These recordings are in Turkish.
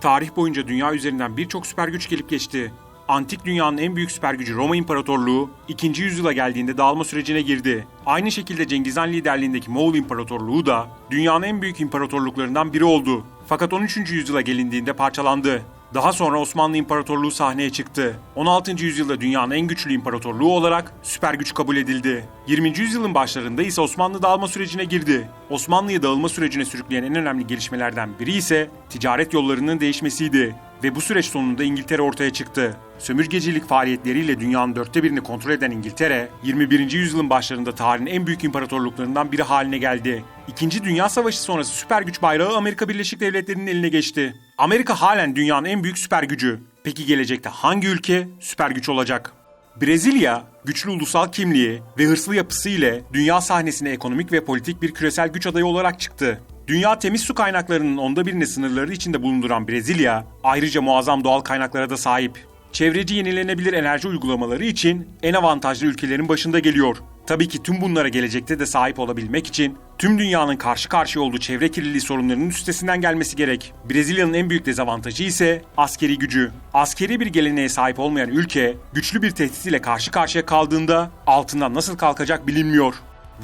Tarih boyunca dünya üzerinden birçok süper güç gelip geçti. Antik dünyanın en büyük süper gücü Roma İmparatorluğu 2. yüzyıla geldiğinde dağılma sürecine girdi. Aynı şekilde Cengiz Han liderliğindeki Moğol İmparatorluğu da dünyanın en büyük imparatorluklarından biri oldu. Fakat 13. yüzyıla gelindiğinde parçalandı. Daha sonra Osmanlı İmparatorluğu sahneye çıktı. 16. yüzyılda dünyanın en güçlü imparatorluğu olarak süper güç kabul edildi. 20. yüzyılın başlarında ise Osmanlı dağılma sürecine girdi. Osmanlı'yı dağılma sürecine sürükleyen en önemli gelişmelerden biri ise ticaret yollarının değişmesiydi. Ve bu süreç sonunda İngiltere ortaya çıktı. Sömürgecilik faaliyetleriyle dünyanın dörtte birini kontrol eden İngiltere, 21. yüzyılın başlarında tarihin en büyük imparatorluklarından biri haline geldi. İkinci Dünya Savaşı sonrası süper güç bayrağı Amerika Birleşik Devletleri'nin eline geçti. Amerika halen dünyanın en büyük süper gücü. Peki gelecekte hangi ülke süper güç olacak? Brezilya, güçlü ulusal kimliği ve hırslı yapısı ile dünya sahnesine ekonomik ve politik bir küresel güç adayı olarak çıktı. Dünya temiz su kaynaklarının onda birini sınırları içinde bulunduran Brezilya, ayrıca muazzam doğal kaynaklara da sahip. Çevreci yenilenebilir enerji uygulamaları için en avantajlı ülkelerin başında geliyor. Tabii ki tüm bunlara gelecekte de sahip olabilmek için tüm dünyanın karşı karşıya olduğu çevre kirliliği sorunlarının üstesinden gelmesi gerek. Brezilya'nın en büyük dezavantajı ise askeri gücü. Askeri bir geleneğe sahip olmayan ülke güçlü bir tehdit ile karşı karşıya kaldığında altından nasıl kalkacak bilinmiyor.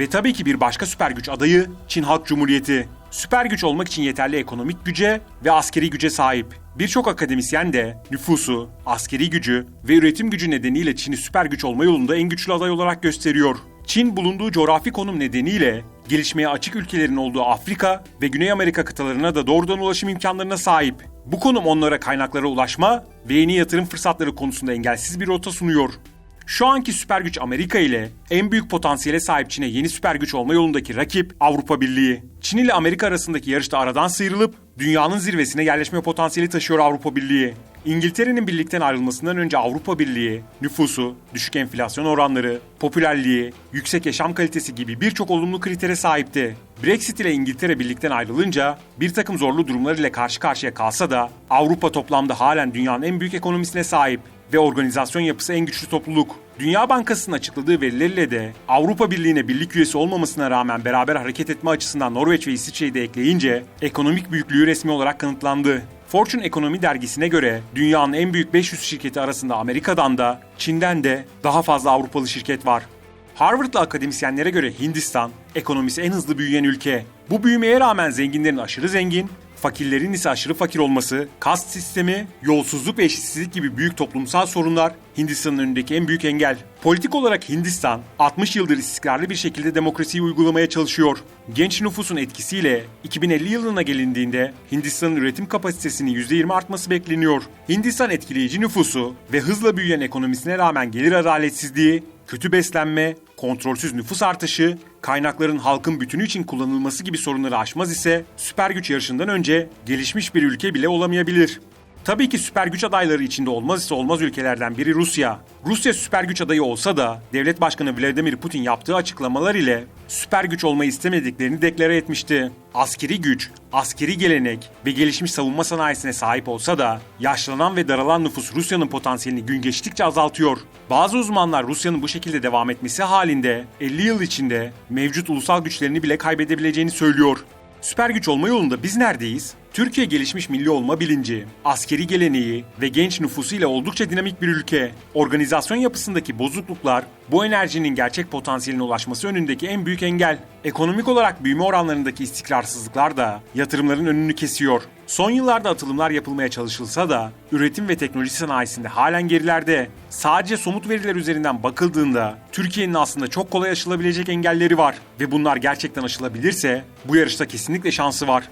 Ve tabii ki bir başka süper güç adayı Çin Halk Cumhuriyeti. Süper güç olmak için yeterli ekonomik güce ve askeri güce sahip. Birçok akademisyen de nüfusu, askeri gücü ve üretim gücü nedeniyle Çin'i süper güç olma yolunda en güçlü aday olarak gösteriyor. Çin bulunduğu coğrafi konum nedeniyle gelişmeye açık ülkelerin olduğu Afrika ve Güney Amerika kıtalarına da doğrudan ulaşım imkanlarına sahip. Bu konum onlara kaynaklara ulaşma ve yeni yatırım fırsatları konusunda engelsiz bir rota sunuyor. Şu anki süper güç Amerika ile en büyük potansiyele sahip Çin'e yeni süper güç olma yolundaki rakip Avrupa Birliği. Çin ile Amerika arasındaki yarışta aradan sıyrılıp dünyanın zirvesine yerleşme potansiyeli taşıyor Avrupa Birliği. İngiltere'nin birlikten ayrılmasından önce Avrupa Birliği, nüfusu, düşük enflasyon oranları, popülerliği, yüksek yaşam kalitesi gibi birçok olumlu kritere sahipti. Brexit ile İngiltere birlikten ayrılınca bir takım zorlu durumlar ile karşı karşıya kalsa da Avrupa toplamda halen dünyanın en büyük ekonomisine sahip ve organizasyon yapısı en güçlü topluluk. Dünya Bankası'nın açıkladığı verilerle de Avrupa Birliği'ne birlik üyesi olmamasına rağmen beraber hareket etme açısından Norveç ve İsviçre'yi de ekleyince ekonomik büyüklüğü resmi olarak kanıtlandı. Fortune Ekonomi dergisine göre dünyanın en büyük 500 şirketi arasında Amerika'dan da Çin'den de daha fazla Avrupalı şirket var. Harvard'lı akademisyenlere göre Hindistan ekonomisi en hızlı büyüyen ülke. Bu büyümeye rağmen zenginlerin aşırı zengin, fakirlerin ise aşırı fakir olması, kast sistemi, yolsuzluk ve eşitsizlik gibi büyük toplumsal sorunlar Hindistan'ın önündeki en büyük engel. Politik olarak Hindistan 60 yıldır istikrarlı bir şekilde demokrasiyi uygulamaya çalışıyor. Genç nüfusun etkisiyle 2050 yılına gelindiğinde Hindistan'ın üretim kapasitesinin %20 artması bekleniyor. Hindistan etkileyici nüfusu ve hızla büyüyen ekonomisine rağmen gelir adaletsizliği, kötü beslenme, kontrolsüz nüfus artışı, kaynakların halkın bütünü için kullanılması gibi sorunları aşmaz ise süper güç yarışından önce gelişmiş bir ülke bile olamayabilir. Tabii ki süper güç adayları içinde olmaz ise olmaz ülkelerden biri Rusya. Rusya süper güç adayı olsa da devlet başkanı Vladimir Putin yaptığı açıklamalar ile süper güç olmayı istemediklerini deklare etmişti. Askeri güç, askeri gelenek ve gelişmiş savunma sanayisine sahip olsa da yaşlanan ve daralan nüfus Rusya'nın potansiyelini gün geçtikçe azaltıyor. Bazı uzmanlar Rusya'nın bu şekilde devam etmesi halinde 50 yıl içinde mevcut ulusal güçlerini bile kaybedebileceğini söylüyor. Süper güç olma yolunda biz neredeyiz? Türkiye gelişmiş milli olma bilinci, askeri geleneği ve genç nüfusuyla oldukça dinamik bir ülke. Organizasyon yapısındaki bozukluklar bu enerjinin gerçek potansiyeline ulaşması önündeki en büyük engel. Ekonomik olarak büyüme oranlarındaki istikrarsızlıklar da yatırımların önünü kesiyor. Son yıllarda atılımlar yapılmaya çalışılsa da üretim ve teknoloji sanayisinde halen gerilerde. Sadece somut veriler üzerinden bakıldığında Türkiye'nin aslında çok kolay aşılabilecek engelleri var ve bunlar gerçekten aşılabilirse bu yarışta kesinlikle şansı var.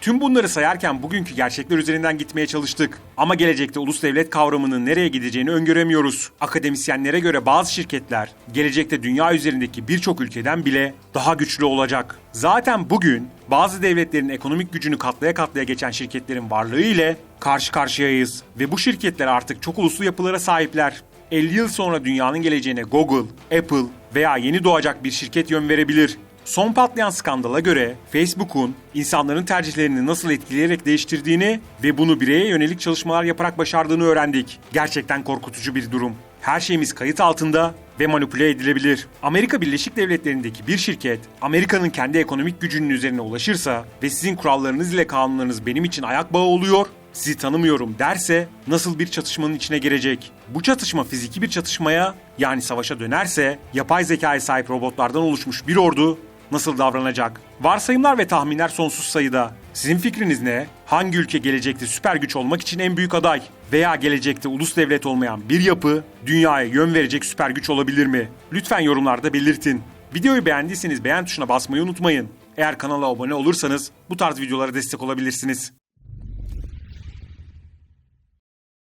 Tüm bunları sayarken bugünkü gerçekler üzerinden gitmeye çalıştık. Ama gelecekte ulus devlet kavramının nereye gideceğini öngöremiyoruz. Akademisyenlere göre bazı şirketler gelecekte dünya üzerindeki birçok ülkeden bile daha güçlü olacak. Zaten bugün bazı devletlerin ekonomik gücünü katlaya katlaya geçen şirketlerin varlığı ile karşı karşıyayız ve bu şirketler artık çok uluslu yapılara sahipler. 50 yıl sonra dünyanın geleceğine Google, Apple veya yeni doğacak bir şirket yön verebilir. Son patlayan skandala göre Facebook'un insanların tercihlerini nasıl etkileyerek değiştirdiğini ve bunu bireye yönelik çalışmalar yaparak başardığını öğrendik. Gerçekten korkutucu bir durum. Her şeyimiz kayıt altında ve manipüle edilebilir. Amerika Birleşik Devletleri'ndeki bir şirket Amerika'nın kendi ekonomik gücünün üzerine ulaşırsa ve sizin kurallarınız ile kanunlarınız benim için ayak bağı oluyor sizi tanımıyorum derse nasıl bir çatışmanın içine girecek? Bu çatışma fiziki bir çatışmaya yani savaşa dönerse yapay zekaya sahip robotlardan oluşmuş bir ordu nasıl davranacak? Varsayımlar ve tahminler sonsuz sayıda. Sizin fikriniz ne? Hangi ülke gelecekte süper güç olmak için en büyük aday? Veya gelecekte ulus devlet olmayan bir yapı dünyaya yön verecek süper güç olabilir mi? Lütfen yorumlarda belirtin. Videoyu beğendiyseniz beğen tuşuna basmayı unutmayın. Eğer kanala abone olursanız bu tarz videolara destek olabilirsiniz.